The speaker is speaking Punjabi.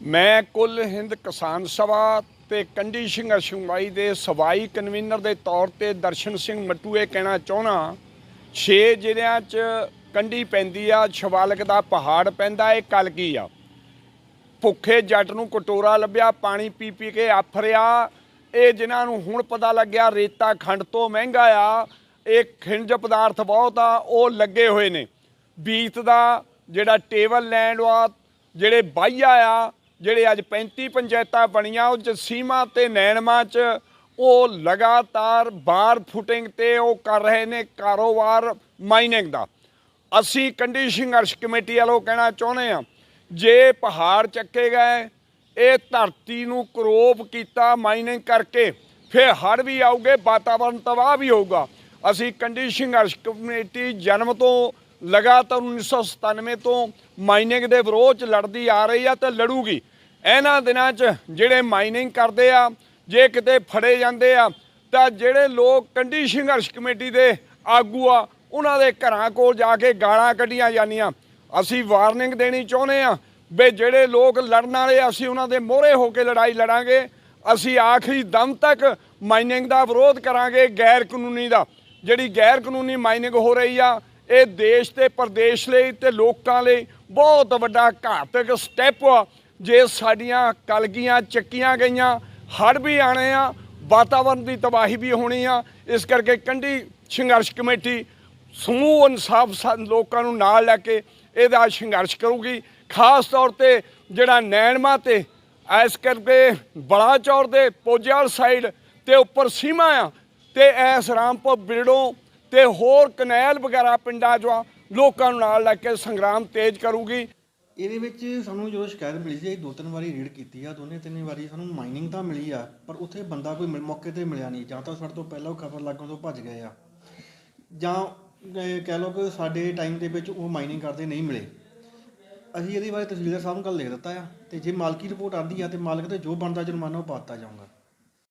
ਮੈਂ ਕੁੱਲ ਹਿੰਦ ਕਿਸਾਨ ਸਭਾ ਤੇ ਕੰਡੀ ਸਿੰਘ ਕਮਾਈ ਦੇ ਸਵਾਈ ਕਨਵੀਨਰ ਦੇ ਤੌਰ ਤੇ ਦਰਸ਼ਨ ਸਿੰਘ ਮੱਟੂ ਕਹਿਣਾ ਚਾਹਣਾ 6 ਜ਼ਿਲ੍ਹਿਆਂ 'ਚ ਕੰਡੀ ਪੈਂਦੀ ਆ ਸ਼ਵਾਲਕ ਦਾ ਪਹਾੜ ਪੈਂਦਾ, ਇਹ ਕਲਗੀ ਆ? ਭੁੱਖੇ ਜੱਟ ਨੂੰ ਕਟੋਰਾ ਲੱਭਿਆ, ਪਾਣੀ ਪੀ ਪੀ ਕੇ ਆਫਰਿਆ ਇਹ ਜਿਨ੍ਹਾਂ ਨੂੰ ਹੁਣ ਪਤਾ ਲੱਗਿਆ ਰੇਤਾ ਖੰਡ ਤੋਂ ਮਹਿੰਗਾ ਆ, ਇਹ ਖਿੰਜ ਪਦਾਰਥ ਬਹੁਤ ਆ, ਉਹ ਲੱਗੇ ਹੋਏ ਨੇ। ਬੀਤ ਦਾ ਜਿਹੜਾ ਟੇਬਲ ਲੈਂਡ ਆ, ਜਿਹੜੇ ਬਾਈਆ ਆ ਜਿਹੜੇ ਅੱਜ 35 ਪੰਚਾਇਤਾਂ ਬਣੀਆਂ, ਉਹ ਚ ਸੀਮਾ ਤੇ ਨੈਣਮਾ ਚ ਉਹ ਲਗਾਤਾਰ ਬਾਰ ਫੁਟਿੰਗ ਤੇ ਉਹ ਕਰ ਰਹੇ ਨੇ ਕਾਰੋਬਾਰ ਮਾਈਨਿੰਗ ਦਾ। ਅਸੀਂ ਕੰਡੀ ਸੰਘਰਸ਼ ਕਮੇਟੀ ਵੱਲੋਂ ਕਹਿਣਾ ਚਾਹੁੰਦੇ ਆ ਜੇ ਪਹਾੜ ਚੱਕੇ ਗਏ, ਇਹ ਧਰਤੀ ਨੂੰ ਕਰੋਪ ਕੀਤਾ ਮਾਈਨਿੰਗ ਕਰਕੇ, ਫਿਰ ਹੜ੍ਹ ਵੀ ਆਉਗੇ ਵਾਤਾਵਰਣ ਤਬਾਹ ਵੀ ਹੋਊਗਾ। ਅਸੀਂ ਕੰਡੀ ਸੰਘਰਸ਼ ਕਮੇਟੀ ਜਨਮ ਤੋਂ ਲਗਾਤਾਰ 1997 ਤੋਂ ਮਾਈਨਿੰਗ ਦੇ ਵਿਰੋਧ ਚ ਲੜਦੀ ਆ ਰਹੀ ਆ ਤੇ ਲੜੂਗੀ। ਇਹਨਾਂ ਦਿਨਾਂ 'ਚ ਜਿਹੜੇ ਮਾਈਨਿੰਗ ਕਰਦੇ ਆ, ਜੇ ਕਿਤੇ ਫੜੇ ਜਾਂਦੇ ਆ, ਤਾਂ ਜਿਹੜੇ ਲੋਕ ਕੰਢੀ ਸੰਘਰਸ਼ ਕਮੇਟੀ ਦੇ ਆਗੂ ਆ, ਉਹਨਾਂ ਦੇ ਘਰਾਂ ਕੋਲ ਜਾ ਕੇ ਗਾਲਾਂ ਕੱਢੀਆਂ ਜਾਂਦੀਆਂ। ਅਸੀਂ ਵਾਰਨਿੰਗ ਦੇਣੀ ਚਾਹੁੰਦੇ ਆ ਵੀ ਜਿਹੜੇ ਲੋਕ ਲੜਨ ਵਾਲੇ ਅਸੀਂ ਉਹਨਾਂ ਦੇ ਮੋਹਰੇ ਹੋ ਕੇ ਲੜਾਈ ਲੜਾਂਗੇ। ਅਸੀਂ ਆਖਰੀ ਦਮ ਤੱਕ ਮਾਈਨਿੰਗ ਦਾ ਵਿਰੋਧ ਕਰਾਂਗੇ ਗੈਰ ਕਾਨੂੰਨੀ ਦਾ। ਜਿਹੜੀ ਗੈਰ ਕਾਨੂੰਨੀ ਮਾਈਨਿੰਗ ਹੋ ਰਹੀ ਆ, ਇਹ ਦੇਸ਼ ਤੇ ਪ੍ਰਦੇਸ਼ ਲਈ ਤੇ ਲੋਕਾਂ ਲਈ ਬਹੁਤ ਵੱਡਾ ਘਾਤਕ ਸਟੈਪ ਆ। ਜੇ ਸਾਡੀਆਂ ਕਲਗੀਆਂ ਚੱਕੀਆਂ ਗਈਆਂ, ਹੜ੍ਹ ਵੀ ਆਣੇ ਆ ਵਾਤਾਵਰਣ ਦੀ ਤਬਾਹੀ ਵੀ ਹੋਣੀ ਆ, ਇਸ ਕਰਕੇ ਕੰਢੀ ਸੰਘਰਸ਼ ਕਮੇਟੀ ਸਮੂਹ ਇਨਸਾਫ ਸੰ- ਲੋਕਾਂ ਨੂੰ ਨਾਲ ਲੈ ਕੇ ਇਹਦਾ ਸੰਘਰਸ਼ ਕਰੂਗੀ। ਖਾਸ ਤੌਰ ਤੇ ਜਿਹੜਾ ਨੈਣਮਾ ਤੇ ਐਸ ਕਰਕੇ ਬੜਾ ਚੌਰ ਦੇ ਪੋਜਿਆਲ ਸਾਈਡ ਤੇ ਉੱਪਰ ਸੀਮਾ ਆ, ਤੇ ਐਸ ਰਾਮਪੁਰ ਬਿਰੜੋਂ ਤੇ ਹੋਰ ਕਨੈਲ ਵਗੈਰਾ ਪਿੰਡਾਂ ਚੋਂ ਲੋਕਾਂ ਨੂੰ ਨਾਲ ਲੈ ਕੇ ਸੰਗਰਾਮ ਤੇਜ਼ ਕਰੂਗੀ। ਇਹਦੇ ਵਿੱਚ ਸਾਨੂੰ ਜਦੋਂ ਸ਼ਿਕਾਇਤ ਮਿਲੀ ਸੀ, ਅਸੀਂ ਦੋ ਤਿੰਨ ਵਾਰੀ ਰੀਡ ਕੀਤੀ ਆ, ਦੋਨੇ ਤਿੰਨੇ ਵਾਰੀ ਸਾਨੂੰ ਮਾਈਨਿੰਗ ਤਾਂ ਮਿਲੀ ਆ, ਪਰ ਉੱਥੇ ਬੰਦਾ ਕੋਈ ਮਿਲ- ਮੌਕੇ ਤੇ ਮਿਲਿਆ ਨਹੀਂ, ਜਾਂ ਤਾਂ ਸਾਡੇ ਤੋਂ ਪਹਿਲਾਂ ਉਹ ਖਬਰ ਲੱਗਣ ਤੋਂ ਭੱਜ ਗਏ ਆ। ਜਾਂ ਇਹ ਕਹਿ ਲਓ ਕਿ ਸਾਡੇ ਟਾਈਮ ਦੇ ਵਿੱਚ ਉਹ ਮਾਈਨਿੰਗ ਕਰਦੇ ਨਹੀਂ ਮਿਲੇ। ਅਸੀਂ ਇਹਦੇ ਬਾਰੇ ਤਹਿਸੀਲਦਾਰ ਸਾਹਿਬ ਨੂੰ ਕੱਲ ਲਿਖ ਦਿੱਤਾ ਆ, ਤੇ ਜੇ ਮਾਲਕੀ ਰਿਪੋਰਟ ਆਉਂਦੀ ਆ, ਤੇ ਮਾਲਕ ਤੇ ਜੋ ਬਣਦਾ ਜੁਰਮਾਨਾ ਉਹ ਪਾਤਾ ਜਾਊਗਾ।